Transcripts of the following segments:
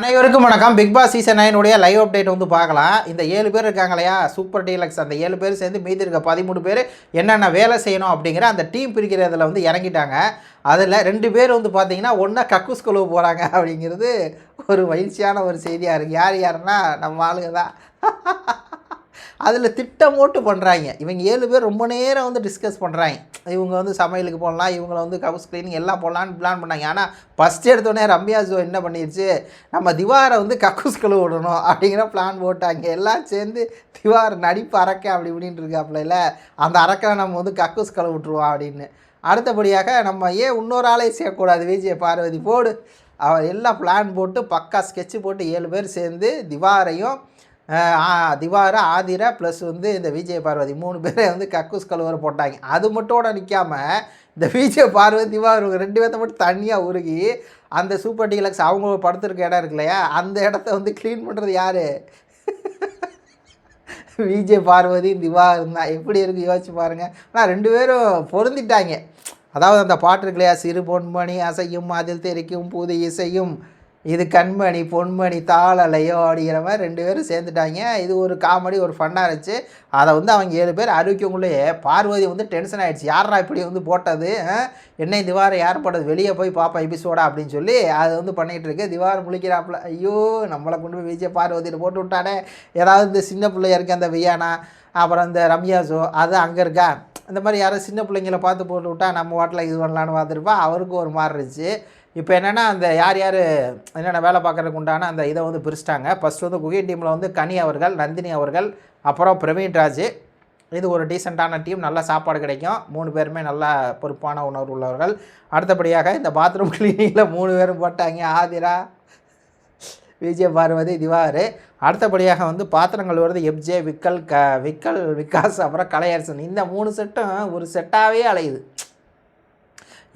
அனைவருக்கும் வணக்கம். Big Boss season நைனுடைய லைவ் அப்டேட் வந்து பார்க்கலாம். இந்த ஏழு பேர் இருக்காங்க இல்லையா? சூப்பர் டீலக்ஸ் அந்த ஏழு பேர் சேர்ந்து மீதி இருக்க பதிமூணு பேர் என்னென்ன வேலை செய்யணும் அப்படிங்கிற அந்த டீம் பிரிக்கிறதுல வந்து இறங்கிட்டாங்க. அதில் ரெண்டு பேர் வந்து பார்த்தீங்கன்னா ஒன்றா கக்கூஸ் கழுவு போகிறாங்க அப்படிங்கிறது ஒரு மகிழ்ச்சியான ஒரு செய்தியாக இருக்குது யார் யாருன்னா நம்ம ஆளுங்க தான். அதில் திட்டம் போட்டு பண்ணுறாங்க இவங்க ஏழு பேர் ரொம்ப நேரம் வந்து டிஸ்கஸ் பண்ணுறாங்க இவங்க வந்து சமையலுக்கு போடலாம் இவங்களை வந்து ஹவுஸ் க்ளீனிங் எல்லாம் போடலான்னு பிளான் பண்ணாங்க. ஆனால் ஃபஸ்ட்டு எடுத்தோடனே ரம்யா ஜோ என்ன பண்ணிடுச்சு நம்ம திவாரை வந்து கக்கூஸ் கழுவு விடணும் அப்படிங்கிற பிளான் போட்டாங்க. எல்லாம் சேர்ந்து திவார் நடிப்பு அரக்க அப்படி இப்படின்ட்டு இருக்காப்புல இல்லை? அந்த அரக்கனை நம்ம வந்து கக்கூஸ் கழுவு விட்டுருவோம் அப்படின்னு. அடுத்தபடியாக நம்ம ஏன் இன்னொரு ஆளை சேர்க்கக்கூடாது? விஜய பார்வதி போடு. அவர் எல்லாம் பிளான் போட்டு பக்கா ஸ்கெட்சு போட்டு ஏழு பேர் சேர்ந்து திவாரையும் திவார ஆதிர ப்ளஸ் வந்து இந்த விஜய பார்வதி. மூணு பேரை வந்து கக்கூஸ் கழுவரை போட்டாங்க. அது மட்டும் நிற்காம இந்த விஜய பார்வதி திவார் ரெண்டு பேர்த்த மட்டும் தனியாக உருகி அந்த சூப்பர் டீலக்ஸ் அவங்க படுத்துருக்க இடம் இருக்கு இல்லையா? அந்த இடத்த வந்து க்ளீன் பண்ணுறது யார்? விஜய் பார்வதி திவா இருந்தால் எப்படி இருக்குது யோசிச்சு பாருங்கள் ஆனால் ரெண்டு பேரும் பொருந்திட்டாங்க. அதாவது அந்த பாட்டு இருக்கு இல்லையா? சிறு பொன்மணி அசையும் அதில் தெரிக்கும் புது இசையும். இது கண்மணி பொன்மணி தாளலையோ அப்படிங்கிற மாதிரி ரெண்டு பேரும் சேர்ந்துட்டாங்க. இது ஒரு காமெடி ஒரு ஃபன்னாக இருந்துச்சு. அதை வந்து அவங்க ஏழு பேர் அறிவிக்கவங்களே பார்வதி வந்து டென்ஷன் ஆகிடுச்சு யாரா இப்படி வந்து போட்டது? என்னை திவாரம் யார் போட்டது? வெளியே போய் பாப்பா எபிசோடா அப்படின்னு சொல்லி அதை வந்து பண்ணிகிட்டு இருக்கு. திவாரம் முழிக்கிறாப்புல ஐயோ நம்மளை கொண்டு போய் விஜய் பார்வதியில் போட்டு விட்டானே. ஏதாவது இந்த சின்ன பிள்ளைய இருக்க அந்த வியானா அப்புறம் இந்த ரம்யாசோ அது அங்கே இருக்கா? இந்த மாதிரி யாரும் சின்ன பிள்ளைங்களை பார்த்து போட்டு விட்டா நம்ம வாட்டில் இது பண்ணலான்னு பார்த்துருப்பா. அவருக்கும் ஒரு மாதிரி இருந்துச்சு. இப்போ என்னென்னா அந்த யார் யார் என்னென்ன வேலை பார்க்குறதுக்கு உண்டான அந்த இதை வந்து பிரிச்சிட்டாங்க. ஃபஸ்ட் வந்து குகை டீமில் வந்து கனி அவர்கள் நந்தினி அவர்கள் அப்புறம் பிரவீன் ராஜ். இது ஒரு டீசெண்டான டீம் நல்லா சாப்பாடு கிடைக்கும். மூணு பேருமே நல்லா பொறுப்பான உணர்வு உள்ளவர்கள். அடுத்தபடியாக இந்த பாத்ரூம் கிளீனிங்கில் மூணு பேரும் போட்டாங்க. ஆதிரா விஜய பார்வதி திவாரு. அடுத்தபடியாக வந்து பாத்திரங்கள் வருது எப்ஜே விக்கல் க விக்கல் விகாஸ் அப்புறம் கலையரசன். இந்த மூணு செட்டும் ஒரு செட்டாகவே அலையுது.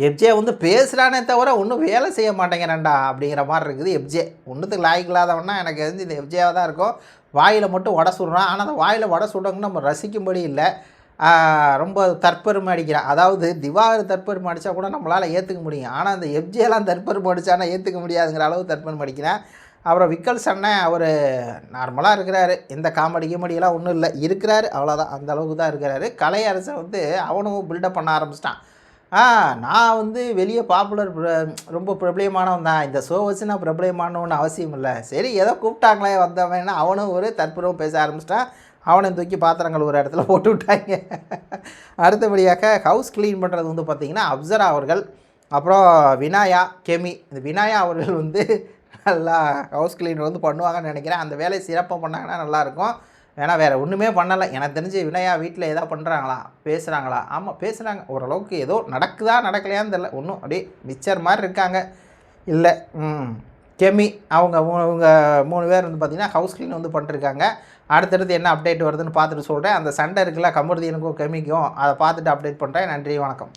எப்ஜே வந்து பேசுகிறானே தவிர ஒன்றும் வேலை செய்ய மாட்டேங்கிறான்டா அப்படிங்கிற மாதிரி இருக்குது. எப்ஜே ஒன்றுத்துக்கு லாய்க்கு எனக்கு வந்து இந்த எப்ஜேவாக தான் இருக்கும். வாயில் மட்டும் வடை சுடுறான். ஆனால் அந்த வாயில் வடை சுடுறவங்க நம்ம ரசிக்கும்படி இல்லை. ரொம்ப தற்பெருமை அடிக்கிறான். அதாவது திவாகர் தற்பெருமை அடித்தா கூட நம்மளால் ஏற்றுக்க முடியும். ஆனால் அந்த எப்ஜேலாம் தற்பெருமை அடித்தானா ஏற்றுக்க முடியாதுங்கிற அளவு தற்பெருமை அடிக்கிறேன். அப்புறம் விக்கல் அண்ணன் அவர் நார்மலாக இருக்கிறாரு. இந்த காமெடி கிமெடியெல்லாம் ஒன்றும் இல்லை. இருக்கிறாரு. அவ்வளோதான் அந்த அளவுக்கு தான் இருக்கிறாரு. கலையரசன் வந்து அவனும் பில்டப் பண்ண ஆரம்பிச்சிட்டான். ஆ நான் வந்து வெளியே பாப்புலர் ரொம்ப பிரபலியமானவன் தான். இந்த ஷோ வச்சு நான் பிரபலியமானவன்னு அவசியம் இல்லை. சரி ஏதோ கூப்பிட்டாங்களே வந்தவன்னா அவனும் ஒரு தற்புறம் பேச ஆரம்பிச்சிட்டான். அவனை தூக்கி பாத்திரங்கள் ஒரு இடத்துல போட்டு விட்டாங்க. அடுத்தபடியாக ஹவுஸ் க்ளீன் பண்ணுறது வந்து பார்த்திங்கன்னா அப்சரா அவர்கள் அப்புறம் வினாயா கெமி. இந்த வினாயா அவர்கள் வந்து நல்லா ஹவுஸ் க்ளீன் வந்து பண்ணுவாங்கன்னு நினைக்கிறேன். அந்த வேலையை சிறப்பாக பண்ணாங்கன்னா நல்லாயிருக்கும் ஏன்னா வேறு ஒன்றுமே பண்ணலை. எனக்கு தெரிஞ்சு வினயா வீட்டில் ஏதோ பண்ணுறாங்களா பேசுகிறாங்களா ஆமாம் பேசுகிறாங்க ஓரளவுக்கு ஏதோ நடக்குதா நடக்கலையான்னு தெரில ஒன்றும் அப்படியே மிச்சர் மாதிரி இருக்காங்க. இல்லை ம். கெமி அவங்க அவங்க மூணு பேர் வந்து பார்த்திங்கன்னா ஹவுஸ் க்ளீன் வந்து பண்ணிருக்காங்க. அடுத்தடுத்து என்ன அப்டேட் வருதுன்னு பார்த்துட்டு சொல்கிறேன் அந்த சண்டை இருக்குல்ல கமருதீனுக்கும் கெமிக்கும். அதை பார்த்துட்டு அப்டேட் பண்ணுறேன் நன்றி வணக்கம்.